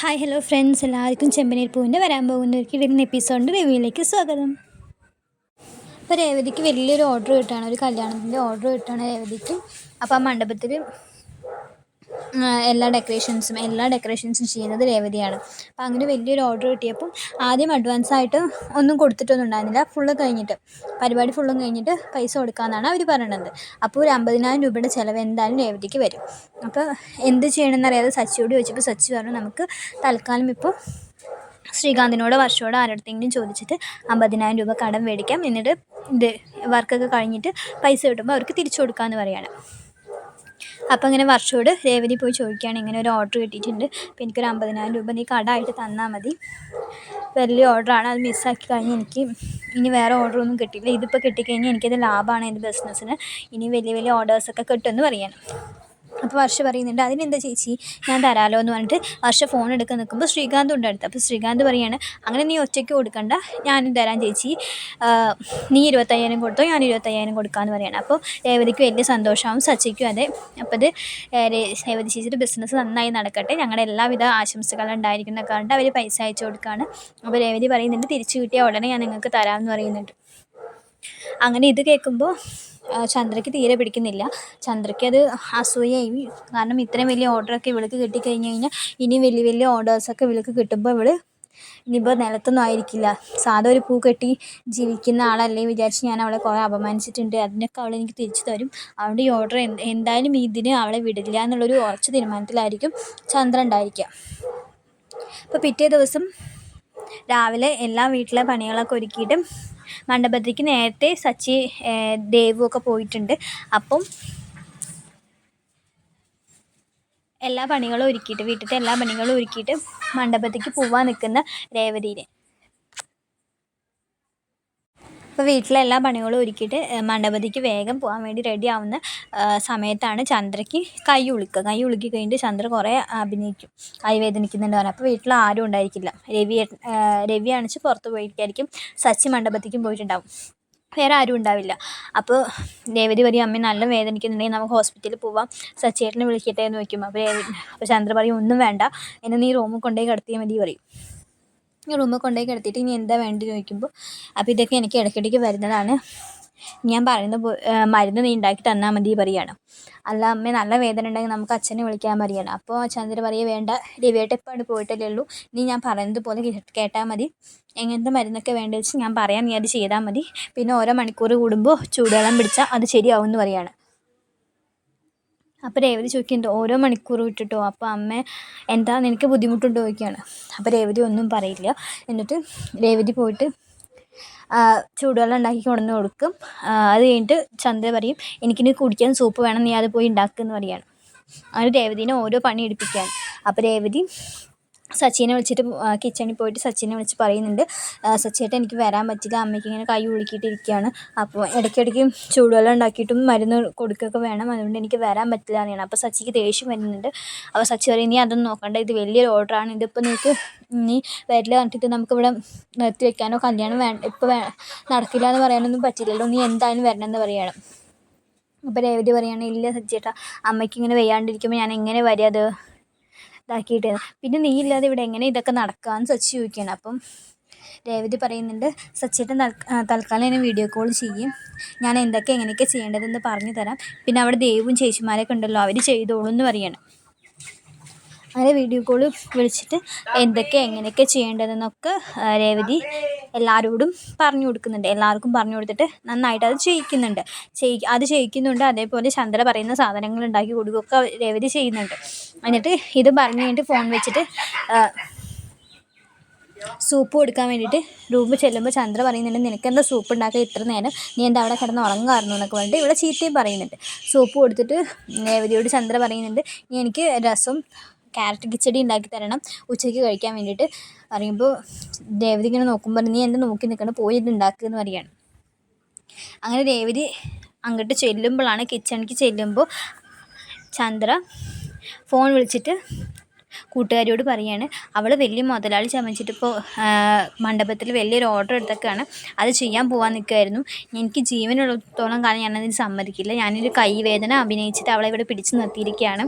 Hi hello friends എല്ലാവർക്കും ചെമ്പനീർ പൂവിന്റെ വരാൻ പോകുന്ന ഒരു കിടന്ന എപ്പിസോഡിന്റെ റിവ്യൂയിലേക്ക് സ്വാഗതം. അപ്പോൾ രേവതിക്ക് വലിയൊരു ഓർഡർ കിട്ടുകയാണ് ഒരു കല്യാണത്തിന്റെ ഓർഡർ കിട്ടുകയാണ് രേവതിക്ക്. അപ്പോൾ ആ മണ്ഡപത്തിൽ എല്ലാ ഡെക്കറേഷൻസും എല്ലാ ഡെക്കറേഷൻസും ചെയ്യുന്നത് രേവതിയാണ്. അപ്പോൾ അങ്ങനെ വലിയൊരു ഓർഡർ കിട്ടിയപ്പം ആദ്യം അഡ്വാൻസ് ആയിട്ട് ഒന്നും കൊടുത്തിട്ടൊന്നും ഉണ്ടായിരുന്നില്ല. ഫുള്ള് കഴിഞ്ഞിട്ട് പരിപാടി ഫുള്ളും കഴിഞ്ഞിട്ട് പൈസ കൊടുക്കാമെന്നാണ് അവർ പറയണത്. അപ്പോൾ ഒരു അമ്പതിനായിരം രൂപയുടെ ചിലവ് എന്തായാലും രേവതിക്ക് വരും. അപ്പോൾ എന്ത് ചെയ്യണമെന്ന് അറിയാതെ സച്ചിയോട് ചോദിച്ചപ്പോൾ സച്ചി പറഞ്ഞു നമുക്ക് തൽക്കാലം ഇപ്പോൾ ശ്രീകാന്തിനോട് വർഷയോട് ആരുടെങ്കിലും ചോദിച്ചിട്ട് അമ്പതിനായിരം രൂപ കടം മേടിക്കാം. എന്നിട്ട് ഇത് വർക്കൊക്കെ കഴിഞ്ഞിട്ട് പൈസ കിട്ടുമ്പോൾ അവർക്ക് തിരിച്ചു കൊടുക്കാമെന്ന് പറയുകയാണ് അപ്പോൾ ഇങ്ങനെ വർഷോട് രേവതി പോയി ചോദിക്കുകയാണ് ഇങ്ങനെ ഒരു ഓർഡർ കിട്ടിയിട്ടുണ്ട്. അപ്പോൾ എനിക്കൊരു അമ്പതിനായിരം രൂപ നീ കടമായിട്ട് തന്നാൽ മതി. വലിയ ഓർഡറാണ് അത് മിസ്സാക്കി കഴിഞ്ഞ് എനിക്ക് ഇനി വേറെ ഓർഡറൊന്നും കിട്ടിയില്ല. ഇതിപ്പോൾ കിട്ടിക്കഴിഞ്ഞാൽ എനിക്കത് ലാഭമാണ് എന്റെ ബിസിനസ്സിന് ഇനി വലിയ വലിയ ഓർഡേഴ്സൊക്കെ കിട്ടുമെന്ന് പറയണം. അപ്പോൾ വർഷ പറയുന്നുണ്ട് അതിനെന്താ ചേച്ചി? ഞാൻ തരാമല്ലോ എന്ന് പറഞ്ഞിട്ട് വർഷ ഫോൺ എടുക്കാൻ നിൽക്കുമ്പോൾ ശ്രീകാന്ത് ഉണ്ട് അടുത്ത്. അപ്പോൾ ശ്രീകാന്ത് പറയാണ് അങ്ങനെ നീ ഒറ്റയ്ക്ക് കൊടുക്കണ്ട ഞാനും തരാം ചേച്ചി. നീ ഇരുപത്തയ്യായിരം കൊടുത്തോ ഞാൻ ഇരുപത്തയ്യായിരം കൊടുക്കാമെന്ന് പറയണം. അപ്പോൾ രേവതിക്ക് വലിയ സന്തോഷമാവും സച്ചിക്കും അതെ. അപ്പോൾ അത് രേവതി ചേച്ചിയുടെ ബിസിനസ് നന്നായി നടക്കട്ടെ. ഞങ്ങളുടെ എല്ലാവിധ ആശംസകളും ഉണ്ടായിരിക്കുന്നൊക്കെ കണ്ട് അവർ പൈസ അയച്ചു കൊടുക്കുകയാണ് അപ്പോൾ രേവതി പറയുന്നുണ്ട് തിരിച്ചു കിട്ടിയ ഉടനെ ഞാൻ നിങ്ങൾക്ക് തരാമെന്ന് പറയുന്നുണ്ട്. അങ്ങനെ ഇത് കേൾക്കുമ്പോൾ ചന്ദ്രയ്ക്ക് തീരെ പിടിക്കുന്നില്ല. ചന്ദ്രയ്ക്ക് അത് അസൂയയായി. കാരണം ഇത്രയും വലിയ ഓർഡറൊക്കെ ഇവൾക്ക് കിട്ടിക്കഴിഞ്ഞ് കഴിഞ്ഞാൽ ഇനി വലിയ വലിയ ഓർഡേഴ്സൊക്കെ ഇവൾക്ക് കിട്ടുമ്പോൾ ഇവൾ ഇനിയിപ്പോൾ നിലത്തൊന്നും ആയിരിക്കില്ല. സാധാ ഒരു പൂ കെട്ടി ജീവിക്കുന്ന ആളല്ലേ വിചാരിച്ച് ഞാൻ അവളെ കുറേ അപമാനിച്ചിട്ടുണ്ട്. അതിനൊക്കെ അവൾ എനിക്ക് തിരിച്ചു തരും. അതുകൊണ്ട് ഈ ഓർഡർ എന്തായാലും ഇതിന് അവളെ വിടില്ല എന്നുള്ളൊരു ഉറച്ച തീരുമാനത്തിലായിരിക്കും ചന്ദ്ര ഉണ്ടായിരിക്കുക അപ്പോൾ പിറ്റേ ദിവസം രാവിലെ എല്ലാ വീട്ടിലെ പണികളൊക്കെ ഒരുക്കിയിട്ട് മണ്ഡപത്തിലേക്ക് നേരത്തെ സച്ചി ദേവു ഒക്കെ പോയിട്ടുണ്ട്. അപ്പം എല്ലാ പണികളും ഒരുക്കിയിട്ട് വീട്ടിലത്തെ എല്ലാ പണികളും ഒരുക്കിയിട്ട് മണ്ഡപത്തേക്ക് പോവാൻ നിൽക്കുന്ന രേവതിനെ അപ്പോൾ വീട്ടിലെ എല്ലാ പണികളും ഒരുക്കിയിട്ട് മണ്ഡപതിക്ക് വേഗം പോകാൻ വേണ്ടി റെഡി ആവുന്ന സമയത്താണ് ചന്ദ്രയ്ക്ക് കൈ ഉളുക്കുക. കൈ ഉളുക്കി കഴിഞ്ഞിട്ട് ചന്ദ്ര കുറേ അഭിനയിക്കും. കൈ വേദനിക്കുന്നുണ്ട് പറഞ്ഞു. അപ്പോൾ വീട്ടിൽ ആരും ഉണ്ടായിരിക്കില്ല. രവി രവി അണിച്ച് പുറത്ത് പോയിരിക്കായിരിക്കും. സച്ചി മണ്ഡപത്തിക്കും പോയിട്ടുണ്ടാവും. വേറെ ആരും ഉണ്ടാവില്ല. അപ്പോൾ രേവതി പറയും അമ്മ നല്ല വേദനിക്കുന്നുണ്ടെങ്കിൽ നമുക്ക് ഹോസ്പിറ്റലിൽ പോവാം. സച്ചേട്ടനെ വിളിക്കട്ടെ എന്ന് വയ്ക്കും അപ്പോൾ അപ്പോൾ ചന്ദ്ര പറയും ഒന്നും വേണ്ട. എന്നെ നീ റൂമിൽ കൊണ്ടുപോയി കിടത്തിയാൽ മതി പറയും. റൂമിൽ കൊണ്ടുപോയി കിടത്തിയിട്ട് ഇനി എന്താ വേണ്ടത് ചോദിക്കുമ്പോൾ അപ്പോൾ ഇതൊക്കെ എനിക്ക് ഇടയ്ക്കിടയ്ക്ക് വരുന്നതാണ്. ഞാൻ പറയുന്ന മരുന്ന് നീ ഉണ്ടാക്കി തന്നാൽ മതി പറയുകയാണ് അല്ല അമ്മ നല്ല വേദന ഉണ്ടെങ്കിൽ നമുക്ക് അച്ഛനെ വിളിക്കാൻ പറയുകയാണ് അപ്പോൾ ചന്ദ്ര പറയുക വേണ്ട രവിയായിട്ട് എപ്പോഴും പോയിട്ടല്ലേ ഉള്ളൂ. നീ ഞാൻ പറയുന്നത് പോലെ കേട്ടാൽ മതി. എങ്ങനത്തെ മരുന്നൊക്കെ വേണ്ടത് വെച്ച് ഞാൻ പറയാം. നീ അത് ചെയ്താൽ മതി. പിന്നെ ഓരോ മണിക്കൂർ കൂടുമ്പോൾ ചൂടുവെള്ളം പിടിച്ചാൽ അത് ശരിയാവും എന്ന് പറയുകയാണ് അപ്പോൾ രേവതി ചോദിക്കുന്നുണ്ട് ഓരോ മണിക്കൂറും വിട്ടിട്ടോ? അപ്പോൾ അമ്മ എന്താ നിനക്ക് ബുദ്ധിമുട്ടുണ്ടോ ചോദിക്കുകയാണ്. അപ്പോൾ രേവതി ഒന്നും പറയില്ല. എന്നിട്ട് രേവതി പോയിട്ട് ചൂടുവെള്ളം ഉണ്ടാക്കി കൊണ്ടുവന്ന് കൊടുക്കും. അത് കഴിഞ്ഞിട്ട് ചന്ദ്ര പറയും എനിക്കിനി കുടിക്കാൻ സൂപ്പ് വേണം നീ അത് പോയി ഉണ്ടാക്കുമെന്ന് പറയുകയാണ് അങ്ങനെ രേവതിനെ ഓരോ പണി എടുപ്പിക്കുകയാണ്. അപ്പോൾ രേവതി സച്ചിനെ വിളിച്ചിട്ട് കിച്ചണിൽ പോയിട്ട് സച്ചിനെ വിളിച്ച് പറയുന്നുണ്ട്. സച്ചിയേട്ടൻ എനിക്ക് വരാൻ പറ്റില്ല. അമ്മയ്ക്ക് ഇങ്ങനെ കൈ ഉളുക്കിയിട്ടിരിക്കുകയാണ് അപ്പോൾ ഇടയ്ക്കിടയ്ക്ക് ചൂടുവെള്ളം ഉണ്ടാക്കിയിട്ടും മരുന്ന് കൊടുക്കുകയൊക്കെ വേണം. അതുകൊണ്ട് എനിക്ക് വരാൻ പറ്റില്ല എന്നാണ്. അപ്പോൾ സച്ചിക്ക് ദേഷ്യം വരുന്നുണ്ട്. അപ്പോൾ സച്ചി പറയും നീ അതൊന്നും നോക്കണ്ട. ഇത് വലിയൊരു ഓർഡറാണ് ഇതിപ്പോൾ നിനക്ക് നീ വരില്ല. പറഞ്ഞിട്ട് നമുക്കിവിടെ നിർത്തി വെക്കാനോ കല്യാണം വേണ്ട ഇപ്പോൾ നടക്കില്ല എന്ന് പറയാനൊന്നും പറ്റില്ലല്ലോ. നീ എന്തായാലും വരണമെന്ന് പറയണം. അപ്പോൾ രേവതി പറയുകയാണ് ഇല്ല സച്ചിയേട്ടാ അമ്മയ്ക്ക് ഇങ്ങനെ വയ്യാണ്ടിരിക്കുമ്പോൾ ഞാൻ എങ്ങനെ വരിക അത് ഇതാക്കിയിട്ട് പിന്നെ നീ ഇല്ലാതെ ഇവിടെ എങ്ങനെ ഇതൊക്കെ നടക്കാമെന്ന് സച്ചി ചോദിക്കുകയാണ്. അപ്പം രേവതി പറയുന്നുണ്ട് സച്ചേട്ടൻ തൽക്കാലം എന്നെ വീഡിയോ കോൾ ചെയ്യും. ഞാൻ എന്തൊക്കെ എങ്ങനെയൊക്കെ ചെയ്യേണ്ടതെന്ന് പറഞ്ഞു തരാം പിന്നെ അവിടെ ദേവും ചേച്ചിമാരൊക്കെ ഉണ്ടല്ലോ അവർ ചെയ്തോളൂ എന്ന് പറയണം. അങ്ങനെ വീഡിയോ കോൾ വിളിച്ചിട്ട് എന്തൊക്കെ എങ്ങനെയൊക്കെ ചെയ്യേണ്ടതെന്നൊക്കെ രേവതി എല്ലാവരോടും പറഞ്ഞു കൊടുക്കുന്നുണ്ട്. എല്ലാവർക്കും പറഞ്ഞു കൊടുത്തിട്ട് നന്നായിട്ട് അത് ചെയ്യിക്കുന്നുണ്ട്. ചെയ് അത് ചെയ്യിക്കുന്നുണ്ട്. അതേപോലെ ചന്ദ്ര പറയുന്ന സാധനങ്ങൾ ഉണ്ടാക്കി കൊടുക്കുകയൊക്കെ രേവതി ചെയ്യുന്നുണ്ട്. എന്നിട്ട് ഇത് പറഞ്ഞു കഴിഞ്ഞിട്ട് ഫോൺ വെച്ചിട്ട് സൂപ്പ് കൊടുക്കാൻ വേണ്ടിയിട്ട് റൂമിൽ ചെല്ലുമ്പോൾ ചന്ദ്ര പറയുന്നുണ്ട് നിനക്കെന്താ സൂപ്പ് ഉണ്ടാക്കുക ഇത്ര നേരം? നീ എന്താ അവിടെ കിടന്ന് ഉറങ്ങാറുന്നു എന്നൊക്കെ പറഞ്ഞിട്ട് ഇവിടെ ചീത്തയും പറയുന്നുണ്ട്. സൂപ്പ് കൊടുത്തിട്ട് രേവതിയോട് ചന്ദ്ര പറയുന്നുണ്ട് എനിക്ക് രസം ക്യാരറ്റ് കിച്ചടി ഉണ്ടാക്കി തരണം. ഉച്ചയ്ക്ക് കഴിക്കാൻ വേണ്ടിയിട്ട്. പറയുമ്പോൾ ദേവതി ഇങ്ങനെ നോക്കുമ്പോൾ നീ എന്താ നോക്കി നിൽക്കണം പോയി ഇത് ഉണ്ടാക്കുക എന്ന് പറയുകയാണ് അങ്ങനെ രേവതി അങ്ങോട്ട് ചെല്ലുമ്പോഴാണ് കിച്ചണിക്ക് ചെല്ലുമ്പോൾ ചന്ദ്ര ഫോൺ വിളിച്ചിട്ട് കൂട്ടുകാരിയോട് പറയാണ് അവൾ വലിയ മുതലാളി ചമച്ചിട്ടിപ്പോൾ മണ്ഡപത്തിൽ വലിയൊരു ഓർഡർ എടുത്തൊക്കെയാണ്. അത് ചെയ്യാൻ പോകാൻ നിൽക്കുമായിരുന്നു എനിക്ക് ജീവനുള്ളത്തോളം കാലം ഞാനതിന് സമ്മതിക്കില്ല. ഞാനൊരു കൈവേദന അഭിനയിച്ചിട്ട് അവളെ ഇവിടെ പിടിച്ചു നിർത്തിയിരിക്കുകയാണ്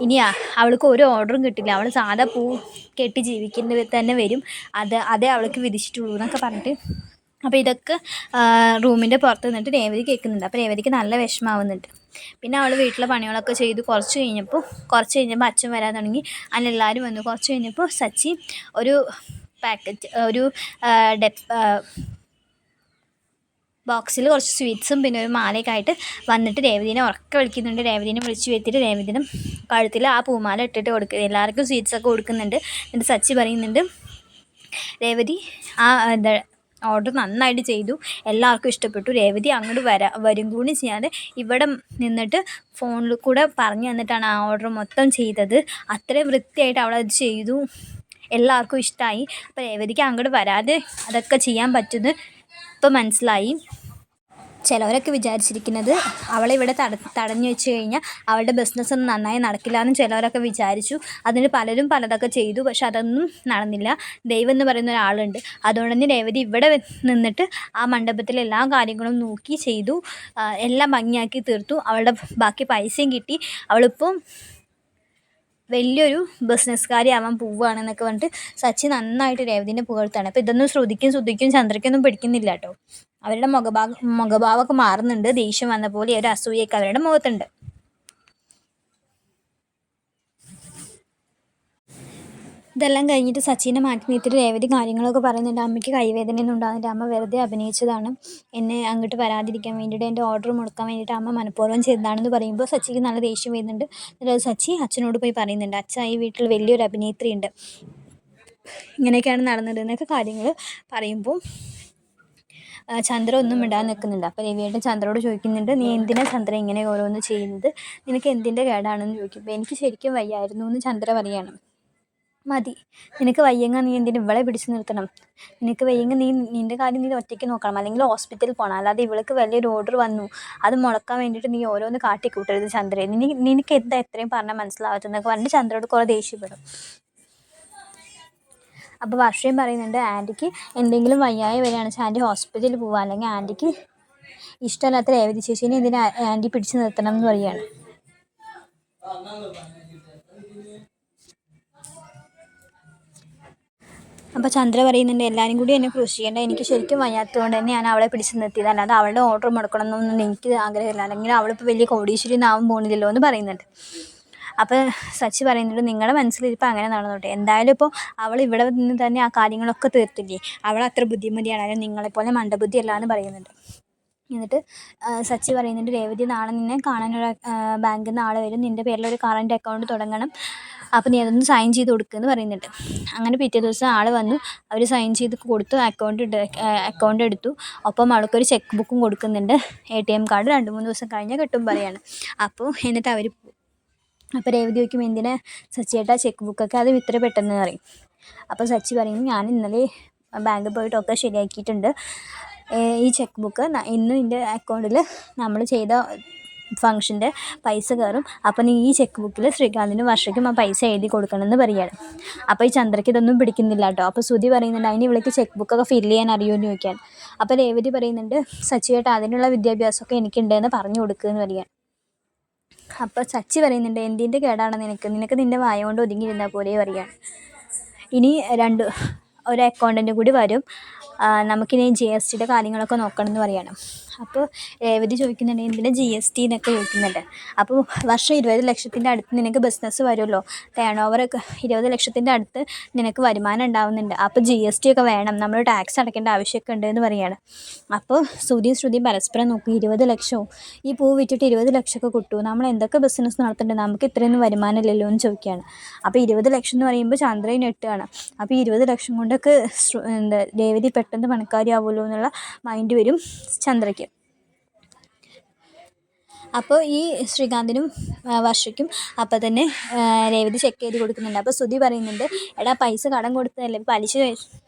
ഇനി ആ- അവൾക്ക് ഒരു ഓർഡറും കിട്ടില്ല. അവൾ സാധാ പൂ കെട്ടി ജീവിക്കുന്നത് തന്നെ വരും. അത് അതേ അവൾക്ക് വിധിച്ചിട്ടുള്ളൂ എന്നൊക്കെ പറഞ്ഞിട്ട്. അപ്പോൾ ഇതൊക്കെ റൂമിന്റെ പുറത്ത് നിന്നിട്ട് രേവതി കേൾക്കുന്നുണ്ട്. അപ്പോൾ രേവതിക്ക് നല്ല വിഷമാവുന്നുണ്ട്. പിന്നെ അവൾ വീട്ടിലെ പണികളൊക്കെ ചെയ്ത് കുറച്ച് കഴിഞ്ഞപ്പോൾ കുറച്ച് കഴിഞ്ഞപ്പോൾ അച്ഛൻ വരാൻ തുടങ്ങി. അങ്ങനെ എല്ലാവരും വന്നു. കുറച്ച് കഴിഞ്ഞപ്പോൾ സച്ചി ഒരു പാക്കറ്റ് ഒരു ഡെപ്പ് ബോക്സിൽ കുറച്ച് സ്വീറ്റ്സും പിന്നെ ഒരു മാലയൊക്കെ ആയിട്ട് വന്നിട്ട് രേവതിനെ ഉറക്കെ വിളിക്കുന്നുണ്ട്. രേവതിനെ വിളിച്ച് വരുത്തിയിട്ട് രേവതിനും കഴുത്തിൽ ആ പൂമാല ഇട്ടിട്ട് കൊടുക്കുക എല്ലാവർക്കും സ്വീറ്റ്സ് ഒക്കെ കൊടുക്കുന്നുണ്ട്. എന്നിട്ട് സച്ചി പറയുന്നുണ്ട് രേവതി ആ എന്താ ഓർഡർ നന്നായിട്ട് ചെയ്തു. എല്ലാവർക്കും ഇഷ്ടപ്പെട്ടു. രേവതി അങ്ങോട്ട് വരാ വരും കൂടി ചെയ്യാതെ ഇവിടെ നിന്നിട്ട് ഫോണിൽ കൂടെ പറഞ്ഞു തന്നിട്ടാണ് ആ ഓർഡർ മൊത്തം ചെയ്തത്. അത്രയും വൃത്തിയായിട്ട് അവളത് ചെയ്തു. എല്ലാവർക്കും ഇഷ്ടമായി അപ്പോൾ രേവതിക്ക് അങ്ങോട്ട് വരാതെ അതൊക്കെ ചെയ്യാൻ പറ്റുന്നത് ഇപ്പം മനസ്സിലായി. ചിലവരൊക്കെ വിചാരിച്ചിരിക്കുന്നത് അവളെ ഇവിടെ തട തടഞ്ഞു വെച്ച് കഴിഞ്ഞാൽ അവളുടെ ബിസിനസ് ഒന്നും നന്നായി നടക്കില്ല എന്ന് ചിലവരൊക്കെ വിചാരിച്ചു. അതിന് പലരും പലതൊക്കെ ചെയ്തു. പക്ഷെ അതൊന്നും നടന്നില്ല. ദൈവം എന്ന് പറയുന്ന ഒരാളുണ്ട്. അതുകൊണ്ട് തന്നെ രേവതി ഇവിടെ നിന്നിട്ട് ആ മണ്ഡപത്തിലെ എല്ലാ കാര്യങ്ങളും നോക്കി ചെയ്തു. എല്ലാം ഭംഗിയാക്കി തീർത്തു. അവളുടെ ബാക്കി പൈസയും കിട്ടി. അവളിപ്പം വലിയൊരു ബിസിനസ്സുകാരി ആവാൻ പോവുകയാണെന്നൊക്കെ പറഞ്ഞിട്ട് സച്ചി നന്നായിട്ട് രേവതിനെ പുകഴ്ത്താണ് അപ്പോൾ ഇതൊന്നും ശ്രുതിക്കും ശ്രുതിക്കും ചന്ദ്രയ്ക്കൊന്നും പിടിക്കുന്നില്ല കേട്ടോ. അവരുടെ മുഖഭാഗം മുഖഭാവമൊക്കെ മാറുന്നുണ്ട്. ദേഷ്യം വന്ന പോലെ ഒരു അസൂയൊക്കെ അവരുടെ മുഖത്തുണ്ട്. ഇതെല്ലാം കഴിഞ്ഞിട്ട് സച്ചിനെ മാറ്റി നിർത്തിയിട്ട് രേവതി കാര്യങ്ങളൊക്കെ പറയുന്നുണ്ട്. അമ്മയ്ക്ക് കൈവേദനയൊന്നും ഉണ്ടാകുന്നില്ല അമ്മ വെറുതെ അഭിനയിച്ചതാണ്. എന്നെ അങ്ങോട്ട് വരാതിരിക്കാൻ വേണ്ടിയിട്ട് എന്റെ ഓർഡർ മുടക്കാൻ വേണ്ടിയിട്ട് അമ്മ മനഃപൂർവം ചെയ്തതാണെന്ന് പറയുമ്പോൾ സച്ചിക്ക് നല്ല ദേഷ്യം വരുന്നുണ്ട്. എന്നിട്ട് സച്ചി അച്ഛനോട് പോയി പറയുന്നുണ്ട്. അച്ഛ ഈ വീട്ടിൽ വലിയൊരു അഭിനേത്രി ഉണ്ട് ഇങ്ങനെയൊക്കെയാണ് നടന്നത് എന്നൊക്കെ കാര്യങ്ങൾ പറയുമ്പോൾ ചന്ദ്ര ഒന്നും മിണ്ടാൻ നിൽക്കുന്നുണ്ട് അപ്പോൾ രവിയേട്ടൻ ചന്ദ്രയോട് ചോദിക്കുന്നുണ്ട് നീ എന്തിനാ ചന്ദ്ര ഇങ്ങനെ ഓരോന്ന് ചെയ്യുന്നത്? നിനക്ക് എന്തിന്റെ കേടാണെന്ന് ചോദിക്കുമ്പോൾ എനിക്ക് ശരിക്കും വയ്യായിരുന്നു എന്ന് ചന്ദ്ര പറയണം. മതി. നിനക്ക് വയ്യെങ്കിൽ നീ എന്തിനും ഇവളെ പിടിച്ചു നിർത്തണം? നിനക്ക് വയ്യെങ്കിൽ നീ നിന്റെ കാര്യം നീ ഒറ്റയ്ക്ക് നോക്കണം. അല്ലെങ്കിൽ ഹോസ്പിറ്റലിൽ പോകണം അല്ലാതെ ഇവൾക്ക് വലിയൊരു ഓർഡർ വന്നു. അത് മുളക്കാൻ വേണ്ടിയിട്ട് നീ ഓരോന്ന് കാട്ടിക്കൂട്ടരുത് ചന്ദ്രയെ നിനക്ക് എന്താ എത്രയും പറഞ്ഞാൽ മനസ്സിലാവാത്തെന്നൊക്കെ പറഞ്ഞിട്ട് ചന്ദ്രയോട് കുറേ ദേഷ്യപ്പെടും. അപ്പോൾ വർഷയും പറയുന്നുണ്ട് ആന്റിക്ക് എന്തെങ്കിലും വയ്യായ വരികയാണെന്ന് വെച്ചാൽ ആന്റി ഹോസ്പിറ്റലിൽ പോവുക അല്ലെങ്കിൽ ആന്റിക്ക് ഇഷ്ടമല്ലാത്ത രേവതി ചേച്ചീനെ ഇതിന് ആന്റി പിടിച്ചു നിർത്തണം എന്ന് പറയുകയാണ്. അപ്പോൾ ചന്ദ്ര പറയുന്നുണ്ട് എല്ലാവരും കൂടി എന്നെ ക്രൂശിക്കേണ്ട എനിക്ക് ശരിക്കും വയ്യാത്തതുകൊണ്ട് തന്നെ ഞാൻ അവളെ പിടിച്ച് നിർത്തിയത്. അല്ലാതെ അവളുടെ ഓർഡർ മുടക്കണം എന്നൊന്നും എനിക്ക് ആഗ്രഹമില്ല. അല്ലെങ്കിൽ അവളിപ്പോൾ വലിയ കോടീശ്വരി നാവും പോകുന്നില്ലല്ലോ എന്ന് പറയുന്നുണ്ട്. അപ്പോൾ സച്ചി പറയുന്നുണ്ട് നിങ്ങളുടെ മനസ്സിലിപ്പോൾ അങ്ങനെ നടന്നോട്ടെ. എന്തായാലും ഇപ്പോൾ അവൾ ഇവിടെ നിന്ന് തന്നെ ആ കാര്യങ്ങളൊക്കെ തീർത്തില്ലേ? അവൾ അത്ര ബുദ്ധിമതിയാണ്. അല്ലെങ്കിൽ നിങ്ങളെപ്പോലെ മണ്ടബുദ്ധി അല്ല എന്ന് പറയുന്നുണ്ട്. എന്നിട്ട് സച്ചി പറയുന്നുണ്ട് രേവതി നാളെ നിന്നെ കാണാനൊരു ബാങ്കിൽ നിന്ന് ആളെ വരും. നിന്റെ പേരിൽ ഒരു കറണ്ട് അക്കൗണ്ട് തുടങ്ങണം. അപ്പോൾ നീ അതൊന്ന് സൈൻ ചെയ്ത് കൊടുക്കുമെന്ന് പറയുന്നുണ്ട്. അങ്ങനെ പിറ്റേ ദിവസം ആൾ വന്നു. അവർ സൈൻ ചെയ്ത് കൊടുത്തു അക്കൗണ്ട് അക്കൗണ്ട് എടുത്തു. ഒപ്പം അവൾക്കൊരു ചെക്ക് ബുക്കും കൊടുക്കുന്നുണ്ട്. എ ടി എം കാർഡ് രണ്ട് മൂന്ന് ദിവസം കഴിഞ്ഞാൽ കിട്ടും പറയാണ്. അപ്പോൾ എന്നിട്ട് അവർ അപ്പോൾ രേവതി ചോദിക്കും എന്തിനാ സച്ചിയേട്ടാ ചെക്ക് ബുക്കൊക്കെ അത് ഇത്ര പെട്ടെന്ന് പറയും. അപ്പോൾ സച്ചി പറയും ഞാൻ ഇന്നലെ ബാങ്കിൽ പോയിട്ടൊക്കെ ശരിയാക്കിയിട്ടുണ്ട്. ഈ ചെക്ക് ബുക്ക് ഇന്ന് നിന്റെ അക്കൗണ്ടിൽ നമ്മൾ ചെയ്ത ഫംഗ്ഷന്റെ പൈസ കയറും. അപ്പോൾ നീ ഈ ചെക്ക് ബുക്കിൽ ശ്രീകാന്തിനും വർഷയ്ക്കും ആ പൈസ എഴുതി കൊടുക്കണമെന്ന് പറയുകയാണ് അപ്പോൾ ഈ ചന്ദ്രയ്ക്ക് ഇതൊന്നും പിടിക്കുന്നില്ല കേട്ടോ. അപ്പോൾ സുധി പറയുന്നുണ്ട് അതിന് ഇവിടേക്ക് ചെക്ക് ബുക്കൊക്കെ ഫില്ല് ചെയ്യാൻ അറിയുമെന്ന് ചോദിക്കാൻ അപ്പോൾ രേവതി പറയുന്നുണ്ട് സച്ചിയേട്ടാ അതിനുള്ള വിദ്യാഭ്യാസമൊക്കെ എനിക്കുണ്ടെന്ന് പറഞ്ഞു കൊടുക്കുക എന്ന് പറയുകയാണ് അപ്പോൾ ചച്ചി പറയുന്നുണ്ട് എന്തിന്റെ കേടാണ് നിനക്ക്? നിനക്ക് നിന്റെ വായ കൊണ്ട് ഒതുങ്ങിയിരുന്നാൽ പോലെ പറയുകയാണ്. ഇനി രണ്ട് ഒരു അക്കൗണ്ടന്റ് കൂടി വരും. നമുക്കിനി ജി എസ് ടിയുടെ കാര്യങ്ങളൊക്കെ നോക്കണം എന്ന് പറയണം. അപ്പോൾ രേവതി ചോദിക്കുന്നുണ്ട് എന്തിനാ ജി എസ് ടി എന്നൊക്കെ ചോദിക്കുന്നുണ്ട്. അപ്പോൾ വർഷം ഇരുപത് ലക്ഷത്തിന്റെ അടുത്ത് നിനക്ക് ബിസിനസ് വരുമല്ലോ. ടേൺ ഓവറൊക്കെ ഇരുപത് ലക്ഷത്തിന്റെ അടുത്ത് നിനക്ക് വരുമാനം ഉണ്ടാവുന്നുണ്ട്. അപ്പോൾ ജി എസ് ടി ഒക്കെ വേണം. നമ്മൾ ടാക്സ് അടയ്ക്കേണ്ട ആവശ്യമൊക്കെ ഉണ്ട് എന്ന് പറയുകയാണ് അപ്പോൾ ശ്രുതി ശ്രുതിയും പരസ്പരം നോക്കും ഇരുപത് ലക്ഷവും. ഈ പൂ വിറ്റിട്ട് ഇരുപത് ലക്ഷമൊക്കെ കിട്ടുമോ നമ്മൾ എന്തൊക്കെ ബിസിനസ് നടത്തുന്നുണ്ട്? നമുക്ക് ഇത്രയൊന്നും വരുമാനമില്ലല്ലോ എന്ന് ചോദിക്കുകയാണ്. അപ്പോൾ ഇരുപത് ലക്ഷം എന്ന് പറയുമ്പോൾ ചന്ദ്രൻ ഞെട്ടുകയാണ് അപ്പോൾ ഇരുപത് ലക്ഷം കൊണ്ടൊക്കെ എന്താ രേവതി പെട്ടെന്ന് പണക്കാരിയാവുമല്ലോ എന്നുള്ള മൈൻഡ് വരും ചന്ദ്രയ്ക്ക്. അപ്പോൾ ഈ ശ്രീകാന്തിനും വർഷയ്ക്കും അപ്പോൾ തന്നെ രേവതി ചെക്ക് ചെയ്ത് കൊടുക്കുന്നുണ്ട്. അപ്പോൾ ശ്രുതി പറയുന്നുണ്ട് എടാ പൈസ കടം കൊടുത്തതല്ലേ? പലിശ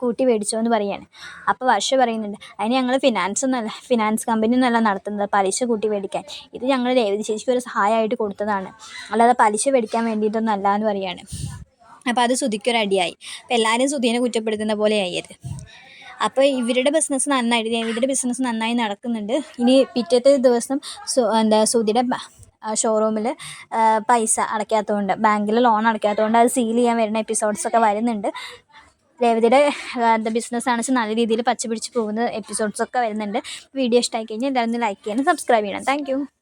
കൂട്ടി മേടിച്ചോ എന്ന് പറയാണ്. അപ്പോൾ വർഷ പറയുന്നുണ്ട് അതിന് ഞങ്ങൾ ഫിനാൻസ് ഒന്നല്ല ഫിനാൻസ് കമ്പനി ഒന്നല്ല നടത്തുന്നത് പലിശ കൂട്ടി മേടിക്കാൻ. ഇത് ഞങ്ങൾ രേവതി ചേച്ചിക്ക് ഒരു സഹായമായിട്ട് കൊടുത്തതാണ്. അല്ലാതെ പലിശ മേടിക്കാൻ വേണ്ടിയിട്ടൊന്നും അല്ല എന്ന് പറയാണ്. അപ്പോൾ അത് ശ്രുതിക്കൊരു അടിയായി. അപ്പോൾ എല്ലാവരും ശ്രുതിനെ കുറ്റപ്പെടുത്തുന്ന പോലെ ആയി അത്. അപ്പോൾ ഇവരുടെ ബിസിനസ് നന്നായിട്ട് ഇവരുടെ ബിസിനസ് നന്നായി നടക്കുന്നുണ്ട്. ഇനി പിറ്റത്തെ ദിവസം എന്താ സുധിയുടെ ഷോറൂമിൽ പൈസ അടയ്ക്കാത്തതുകൊണ്ട് ബാങ്കിൽ ലോൺ അടയ്ക്കാത്തതുകൊണ്ട് അത് സീൽ ചെയ്യാൻ വരുന്ന എപ്പിസോഡ്സൊക്കെ വരുന്നുണ്ട്. രേവതിയുടെ എന്താ ബിസിനസ് ആണെന്ന് നല്ല രീതിയിൽ പച്ച പിടിച്ച് പോകുന്ന എപ്പിസോഡ്സൊക്കെ വരുന്നുണ്ട്. വീഡിയോ ഇഷ്ടമായി കഴിഞ്ഞാൽ എല്ലാവരും ലൈക്ക് ചെയ്യണം സബ്സ്ക്രൈബ് ചെയ്യണം. താങ്ക്